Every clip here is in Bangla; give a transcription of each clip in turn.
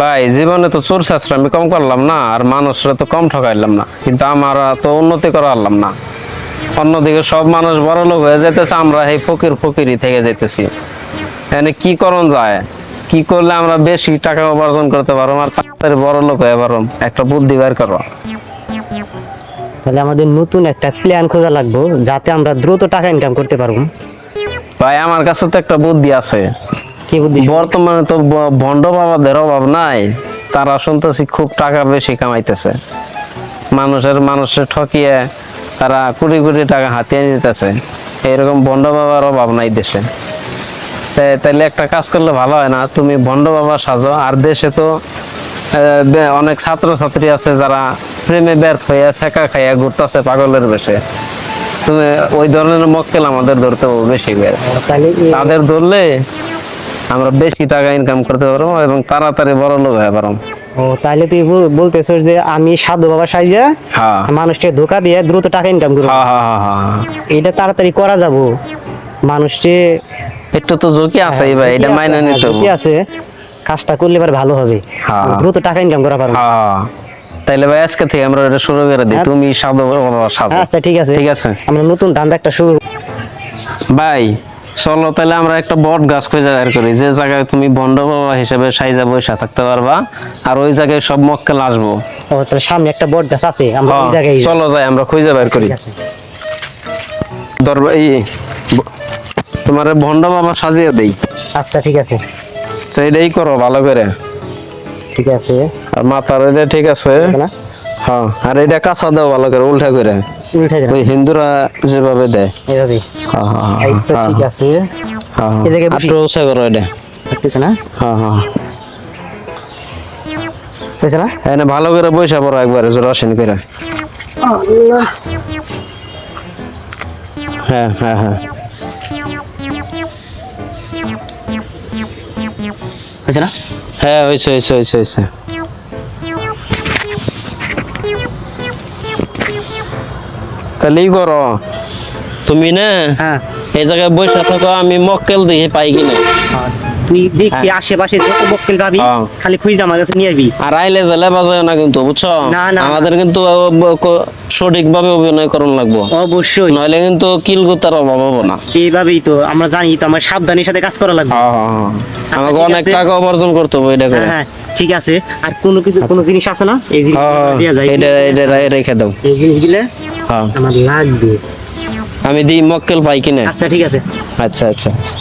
ভাই জীবনে তো চোর শাস্ত্র আমি কম করলাম না আর মানুষরা তো কম ঠকাইলাম না। কিন্তু আমরা তো উন্নতি করা পারলাম না। অন্যদিকে সব মানুষ বড় লোক হয়ে যেতেছে আমরা এই ফকির ফকিরই থেকে যেতেছি এখানে কি করণ যায়? কি করলে আমরা বেশি টাকা উপার্জন করতে পারো আর তাড়াতাড়ি বড় লোক হয়ে পারো একটা বুদ্ধি বের করো। তাহলে আমাদের নতুন একটা প্ল্যান খোঁজা লাগবে যাতে আমরা দ্রুত টাকা ইনকাম করতে পারব ভাই আমার কাছে তো একটা বুদ্ধি আছে। কি বুদ্ধি? বর্তমানে তো ব- ভণ্ড বাবাদের অভাব নাই। তারা শুনতেছি খুব টাকা বেশি কামাইতেছে। মানুষের মানুষের ঠকিয়ে তারা কোটি কোটি টাকা হাতিয়ে নিতেছে। এরকম ভণ্ড বাবার অভাব নাই দেশে। তাইলে একটা কাজ করলে ভালো হয় না? তুমি ভণ্ড বাবা সাজো। আর দেশে তো অনেক ছাত্র ছাত্রী আছে যারা প্রেমে ব্যর্থ হয়ে শেখা খাইয়া ঘুরতেছে পাগলের বেশে। তুমি ওই ধরনের মক্কেল আমাদের ধরতে বেশি তাদের ধরলে আমরা বেশি টাকা ইনকাম করতে পারব এবং তাড়াতাড়ি বড় লোক হয়ে পারব। ও তাহলে তুই বলতেছ যে আমি সাধু বাবা সাইজা হ্যাঁ। মানুষকে ধোকা দিয়ে দ্রুত টাকা ইনকাম করব। হ্যাঁ হ্যাঁ এটা তাড়াতাড়ি করা যাব। মানুষকে একটু তো ঝুঁকি আছে ভাই এটা মাইনে নিতে আছে। কাজটা করলে এবার ভালো হবে। দ্রুত টাকা ইনকাম করা পারব। তাইলে ভাই আজকে থেকে আমরা এটা শুরু করে দিই। তুমি সাধু বাবা সাজো। আচ্ছা ঠিক আছে। ঠিক আছে। আমরা নতুন ধান্দা একটা শুরু ভাই চলো তাহলে আমরা একটা বট গাছ খুঁজে বের করি। যে জায়গায় তুমি বন্ড বাবা হিসেবে সাইজা থাকতে পারবা আর ওই জায়গায় সব মক্কেল আসব। ও তাহলে সামনে একটা বট গাছ আছে আমরা ওই জায়গায় চলো যাই আমরা খুঁজে বের করি। দরবার এই তোমার ভন্ড বাবা সাজিয়ে দেই। আচ্ছা ঠিক আছে। তো এটাই করো ভালো করে। ঠিক আছে। আর মাথার এটা ঠিক আছে। আছে হ্যাঁ আর এটা কাঁচা দাও ভালো করে উল্টা করে। উল্টে ওই হিন্দুরা যেভাবে দেয়। হ্যাঁ হ্যাঁ ঠিক আছে। হ্যাঁ এই জায়গায় বসি। উঁচা করো এটা থাকতেছে না? হ্যাঁ হ্যাঁ হয়েছে না? এনে ভালো করে বৈশা পড়ো একবারে রসিন করে হ্যাঁ হ্যাঁ হ্যাঁ। হয়েছে না? হ্যাঁ হয়েছে হয়েছে হয়েছে হয়েছে। তাহলে ই করো। তুমি না হ্যাঁ। এই জায়গায় বসে থাকো আমি মক্কেল দিয়ে পাই কিনা। তুই দেখবি আশেপাশে যত বক্কেল পাবি হ্যাঁ। খালি খুঁজে আমার কাছে নিয়ে আসবি। আর আইলে জেলে বাজায় না কিন্তু বুঝছ? না, না। আমাদের কিন্তু সঠিক ভাবে অভিনয় করুন লাগবো। অবশ্যই। নইলে কিন্তু অভাব হব না। এইভাবেই তো আমরা জানি তো আমার সাবধানের সাথে কাজ করা লাগবে। হ্যাঁ, হ্যাঁ, হ্যাঁ। আমাকে অনেক। টাকা উপার্জন করতে হবে এটা করে। হ্যাঁ হ্যাঁ। ঠিক আছে আর কোনো কিছু কোনো জিনিস আছে না? এই জিনিস হ্যাঁ, দেওয়া যায়। এটা এটা রেখে দাও। এই জিনিসগুলো হ্যাঁ। আমার লাগবে। আমি দিই মক্কেল পাই কিনা। আচ্ছা ঠিক আছে। আচ্ছা আচ্ছা আচ্ছা।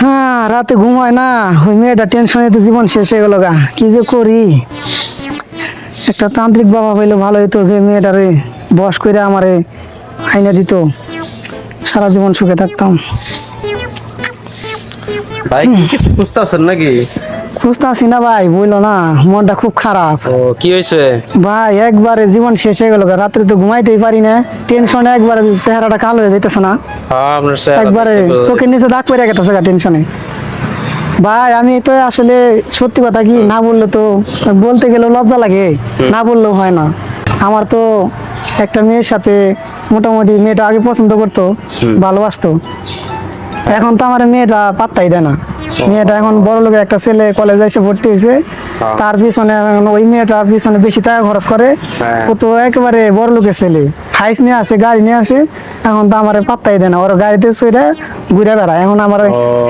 হ্যাঁ রাতে ঘুমায় না। ওই মেয়েটা টেনশনে তো জীবন শেষ হয়ে গেল গা। কি যে করি? একটা তান্ত্রিক বাবা পাইলে ভালো হইতো যে মেয়েটারে বস করে আমারে আইনা দিত। সারা জীবন সুখে থাকতাম। ভাই কিছু বুঝতেছেন নাকি? খুঁজতে না ভাই বলল না মনটা খুব খারাপ। ও কি হয়েছে? ভাই একবারে জীবন শেষ হয়ে গেল। রাত্রে তো ঘুমাইতেই পারি না। টেনশনে একবারে চেহারাটা কালো হয়ে যাইতেছে না। হ্যাঁ একবারে চোখের নিচে দাগ পড়ে গেছে টেনশনে। ভাই আমি তো আসলে সত্যি কথা কি না বললে তো বলতে গেলেও লজ্জা লাগে না বললেও হয় না। আমার তো একটা মেয়ের সাথে মোটামুটি মেয়েটা আগে পছন্দ করতো ভালোবাসতো। এখন তো আমার মেয়েটা পাত্তাই দেয় না। মেয়েটা এখন বড় লোকের একটা ছেলে কলেজে এসে ভর্তি হয়েছে। তার পিছনে ওই মেয়েটার পিছনে বেশি টাকা খরচ করে। হ্যাঁ। ও তো একেবারে বড় লোকের ছেলে। হাইস নিয়ে আসে গাড়ি নিয়ে আসে। এখন তো আমার পাত্তাই দেয় না। ওর গাড়িতে চড়ে ঘুরে বেড়ায়। এখন আমার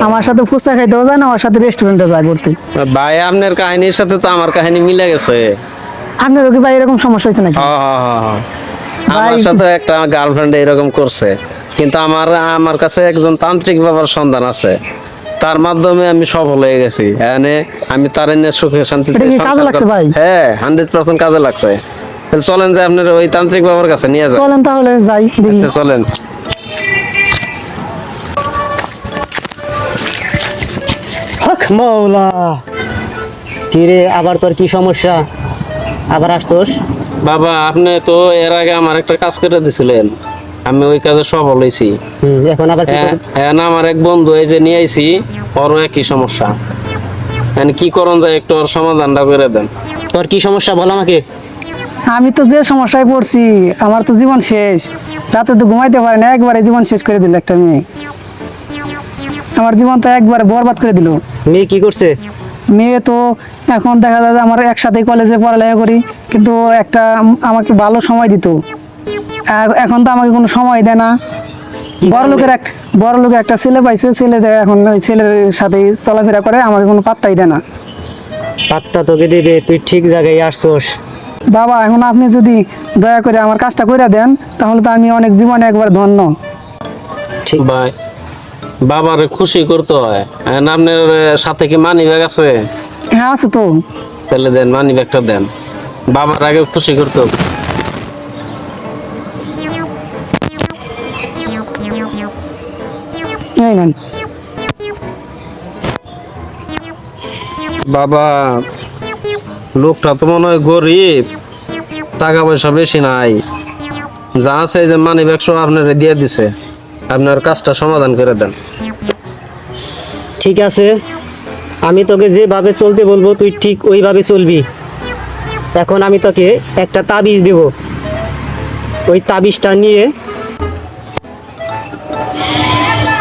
আমার সাথে ফুচকা খাইতেও যায় না ওর সাথে রেস্টুরেন্টে যায় ঘুরতে। ভাই আপনার কাহিনীর সাথে তো আমার কাহিনী মিলে গেছে। আপনার কি ভাই এরকম সমস্যা হয়েছে নাকি? হ্যাঁ, হ্যাঁ, হ্যাঁ, হ্যাঁ। আমার সাথে একটা গার্লফ্রেন্ড এরকম করছে। কিন্তু আমার আমার কাছে একজন তান্ত্রিক বাবার সন্ধান আছে। তার মাধ্যমে আমি সফল হয়ে গেছি। এনে আমি তার এনে সুখে শান্তিতে কাজে লাগছে ভাই? হ্যাঁ হান্ড্রেড পার্সেন্ট কাজে লাগছে। তাহলে চলেন যে আপনার ওই তান্ত্রিক বাবার কাছে নিয়ে যান। চলেন তাহলে যাই দেখি। আচ্ছা চলেন। হক মৌলা কি আবার তোর কি সমস্যা? আবার আসছোস? বাবা আপনি তো এর আগে আমার একটা কাজ করে দিছিলেন। আমি ওই কাজে সফল হয়েছি। এখন আবার হ্যাঁ? হ্যাঁ না আমার এক বন্ধু এই যে নিয়ে আইছি ওরও একই সমস্যা। মানে কি করণ যায় একটু ওর সমাধানটা করে দেন। তোর কি সমস্যা বল আমাকে। আমি তো যে সমস্যায় পড়ছি আমার তো জীবন শেষ। রাতে তো ঘুমাইতে পারি না একবারে জীবন শেষ করে দিল একটা মেয়ে। আমার জীবনটা একবারে বরবাদ করে দিল। মেয়ে কি করছে? মেয়ে তো এখন দেখা যায় যে আমার একসাথে কলেজে পড়ালেখা করি কিন্তু একটা আমাকে ভালো সময় দিত। এখন তো আমাকে কোনো সময় দেয় না। বড় লোকের এক বড় লোকের একটা ছেলে পাইছে ছেলে দেয় এখন ওই ছেলের সাথে চলাফেরা করে আমাকে কোনো পাত্তাই দেয় না। পাত্তা তোকে দেবে তুই ঠিক জায়গায় আসছোস। বাবা এখন আপনি যদি দয়া করে আমার কাজটা করে দেন তাহলে তো আমি অনেক জীবনে একবার ধন্য। ঠিক। ভাই বাবার খুশি করতে হয়। এখন আপনার সাথে কি মানি ব্যাগ আছে? হ্যাঁ আছে তো। তাহলে দেন মানি ব্যাগটা দেন। বাবার আগে খুশি করতে হবে। এই নেন। বাবা লোকটা তো মনে হয় গরিব। টাকা পয়সা বেশি নাই। যা আছে যে মানি ব্যাগ সব আপনার দিয়ে দিছে। আপনার কাজটা সমাধান করে দেন। ঠিক আছে। আমি তোকে যেভাবে চলতে বলব তুই ঠিক ওইভাবে চলবি। এখন আমি তোকে একটা তাবিজ দেব। ওই তাবিজটা নিয়ে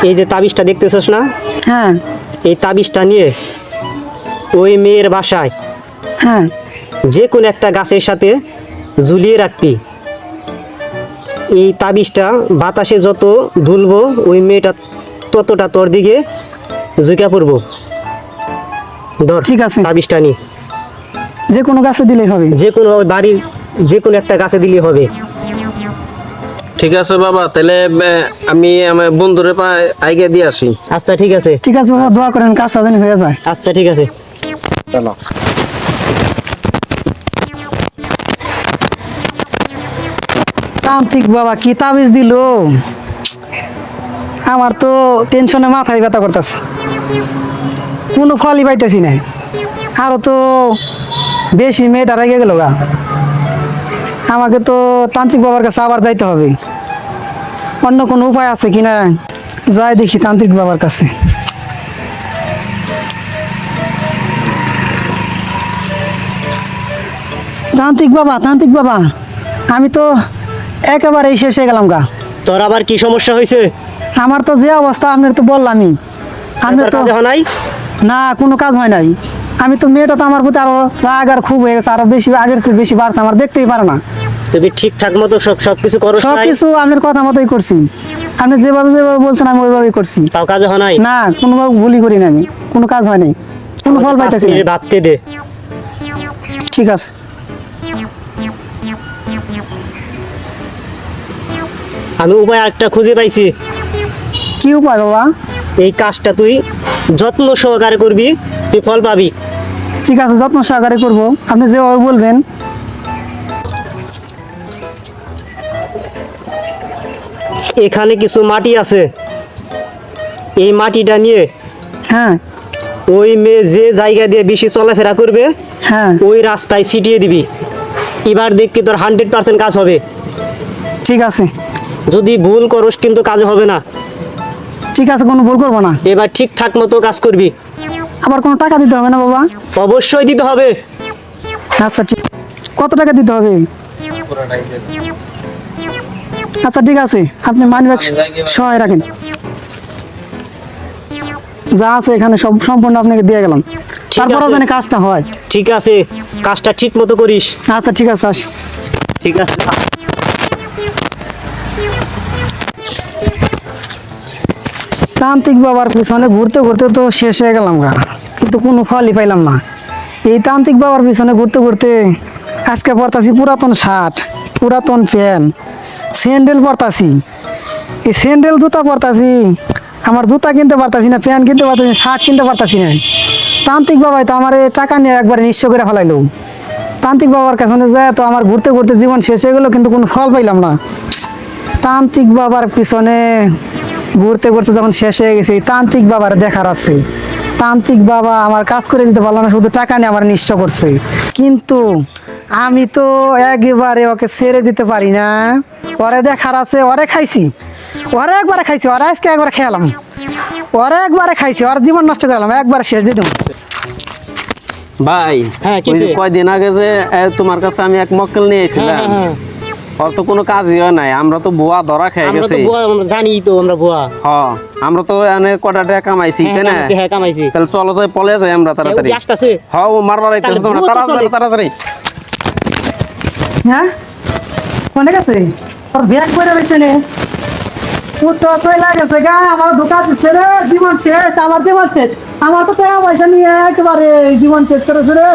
এই যে তাবিজটা দেখতেছস না? হ্যাঁ। এই তাবিজটা নিয়ে ওই মেয়ের বাসায় হ্যাঁ। যে কোনো একটা গাছের সাথে ঝুলিয়ে রাখবি। এই তাবিজটা বাতাসে যত দুলবো ওই মেয়েটা ততটা তোর দিকে ঝুঁকা পড়ব। ধর ঠিক আছে। তাবিজটা নিয়ে যে কোনো গাছে দিলেই হবে। যে কোনো বাড়ির যে কোনো একটা গাছে দিলেই হবে। ঠিক আছে বাবা তাহলে আমি আমার বন্ধুরে আইগে দিয়ে আসি। আচ্ছা ঠিক আছে। ঠিক আছে বাবা দোয়া করেন কাজটা যেন হয়ে যায়। আচ্ছা ঠিক আছে। চলো। তান্ত্রিক বাবা কি তাবিজ দিল? আমার তো টেনশনে মাথায় ব্যথা করতেছে। কোনো ফলই পাইতেছি না। আরও তো বেশি মেয়েটা রেগে গেল গা। আমাকে তো তান্ত্রিক বাবার কাছে আবার যাইতে হবে। অন্য কোনো উপায় আছে কি না? যাই দেখি তান্ত্রিক বাবার কাছে। তান্ত্রিক বাবা তান্ত্রিক বাবা আমি তো একেবারেই শেষ হয়ে গেলাম গা। তোর আবার কি সমস্যা হয়েছে? আমার তো যে অবস্থা আপনার তো বললামই। আপনি তোর তো নাই? না কোনো কাজ হয় নাই। আমি তো মেয়েটা তো আমার প্রতি আরও রাগ আর খুব হয়ে গেছে আরও বেশি আগের চেয়ে বেশি বাড়ছে আমার দেখতেই পারে না। তুই ঠিকঠাক মতো সব সব কিছু করো সব কিছু আপনার কথা মতোই করছি। আপনি যেভাবে যেভাবে বলছেন আমি ওইভাবেই করছি। তাও কাজে হয় নাই? না কোনোভাবে ভুলই করি না আমি। কোনো কাজ হয় নাই। কোনো ফল পাইতেছি না। ভাবতে দে। ঠিক আছে। আমি উপায় আরেকটা খুঁজে পাইছি। কি উপায় বাবা? এই কাজটা তুই যত্ন সহকারে করবি তুই ফল পাবি। ঠিক আছে যত্ন সহকারে করব। আপনি যেভাবে বলবেন এখানে কিছু মাটি আছে। এই মাটিটা নিয়ে হ্যাঁ। ওই মেয়ে যে জায়গা দিয়ে বেশি চলাফেরা করবে হ্যাঁ। ওই রাস্তায় ছিটিয়ে দিবি। এবার দেখবি তোর হান্ড্রেড পার্সেন্ট কাজ হবে। ঠিক আছে। যদি ভুল করস কিন্তু কাজ হবে না। ঠিক আছে কোনো ভুল করব না। এবার ঠিকঠাক মতো কাজ করবি। আবার কোনো টাকা দিতে হবে না বাবা? অবশ্যই দিতে হবে। আচ্ছা ঠিক। কত টাকা দিতে হবে? আচ্ছা ঠিক আছে। আপনি মানি ব্যাগ সহায় রাখেন। যা আছে এখানে সব সম্পূর্ণ আপনাকে দিয়ে গেলাম। আছে। জানি কাজটা হয়। ঠিক আছে। কাজটা ঠিক মতো করিস। আচ্ছা ঠিক আছে আসি। ঠিক আছে তান্ত্রিক বাবার পিছনে ঘুরতে ঘুরতে তো শেষ হয়ে গেলাম গা। কিন্তু কোনো ফলই পাইলাম না। এই তান্ত্রিক বাবার পিছনে ঘুরতে ঘুরতে আজকে পরতাছি পুরাতন শার্ট পুরাতন প্যান্ট। স্যান্ডেল পরতাছি। এই স্যান্ডেল জুতা পরতাছি, আমার জুতা কিনতে পারতাছি না, প্যান্ট কিনতে পারতাছি না, শার্ট কিনতে পারতাছি না। তান্ত্রিক বাবাই তো আমার টাকা নিয়ে একবারে নিঃস্ব করে ফেলাইলো। তান্ত্রিক বাবার কাছে যায় তো আমার ঘুরতে ঘুরতে জীবন শেষ হয়ে গেলো, কিন্তু কোনো ফল পাইলাম না। তান্ত্রিক বাবার পিছনে ঘুরতে ঘুরতে যখন শেষ হয়ে গেছে তান্ত্রিক বাবার দেখার আছে। তান্ত্রিক বাবা আমার কাজ করে দিতে পারল না শুধু টাকা নিয়ে আমার নিঃস্ব করছে। কিন্তু আমি তো একবারে ওকে ছেড়ে দিতে পারি না। ওরে দেখার আছে ওরে খাইছি। ওরে একবারে খাইছি ওরে আজকে একবারে খেলাম। ওরে একবারে খাইছি ওর জীবন নষ্ট করলাম একবারে শেষ দিতাম ভাই হ্যাঁ, কয়দিন আগে যে তোমার কাছে আমি এক মক্কেল নিয়ে এসেছিলাম। ওর তো কোনো কাজই হয় নাই। আমরা তো বুয়া ধরা খেয়ে গেছি। জানি তো আমরা বুয়া হ আমরা তো এনে কটা টাকা কামাইছি হ্যাঁ, তাই না? হ্যাঁ কামাইছি। তাহলে চলো যাই পলে যাই আমরা তাড়াতাড়ি। ও কি আসতাছে? হ ও মারবার আইতেছে তোমরা তাড়াতাড়ি তাড়াতাড়ি। হ্যাঁ? কোনে গেছে? তোর ব্যাগ করে রয়েছে রে ও তো চলে গেছে গা আমার ধোকা দিচ্ছে রে জীবন শেষ আমার জীবন শেষ। আমার তো টাকা পয়সা নিয়ে একেবারে জীবন শেষ করেছে রে।